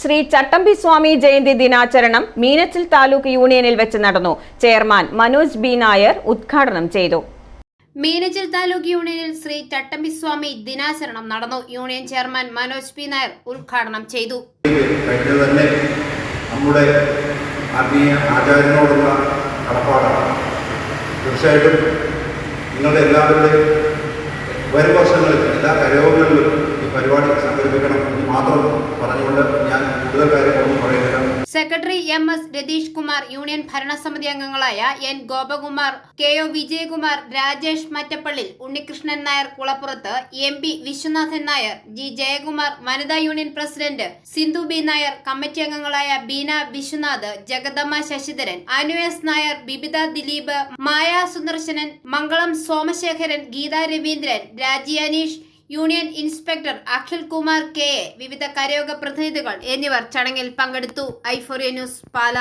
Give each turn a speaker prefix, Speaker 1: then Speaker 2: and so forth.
Speaker 1: ശ്രീ ചട്ടമ്പി സ്വാമി ജയന്തി ദിനാചരണം മീനച്ചിൽ താലൂക്ക് യൂണിയനിൽ വെച്ച് നടന്നു. ചെയർമാൻ മനോജ് ബി നായർ ഉദ്ഘാടനം ചെയ്തു.
Speaker 2: മീനച്ചിൽ താലൂക്ക് യൂണിയനിൽ ശ്രീ ചട്ടമ്പി സ്വാമി ദിനാചരണം നടന്നു. Union chairman Manoj P Nair ഉദ്ഘാടനം ചെയ്തു.
Speaker 3: തന്നെ നമ്മുടെ ആത്മീയ ആചാര്യനോടുള്ള കടപ്പാടാണ്. തീർച്ചയായിട്ടും നിങ്ങളുടെ എല്ലാവരുടെയും വരും വർഷങ്ങളിൽ എല്ലാ കരയോഗങ്ങളിലും ഈ പരിപാടി സംഘടിപ്പിക്കണം എന്ന് മാത്രം പറഞ്ഞുകൊണ്ട്
Speaker 2: secretary M S Ratheesh Kumar union ഭരണസമിതി അംഗങ്ങളായ N Gopakumar K O Vijayakumar Rajesh Mattappallil Unnikrishnan Nair Kulappurath M P Viswanathan Nair G Jayakumar വനിതാ union president Sindhu B Nair committee അംഗങ്ങളായ Beena Viswanath Jagadamma Sasidharan Anu S Nair Bibitha Dileep Maya Sudarsanan Mangalam Somasekharan Geetha Raveendran Raji Aneesh union inspector Akhil Kumar K വിവിധ കരയോഗ പ്രതിനിധികൾ എന്നിവർ ചടങ്ങിൽ പങ്കെടുത്തു. ഐഫോറിയ news പാല.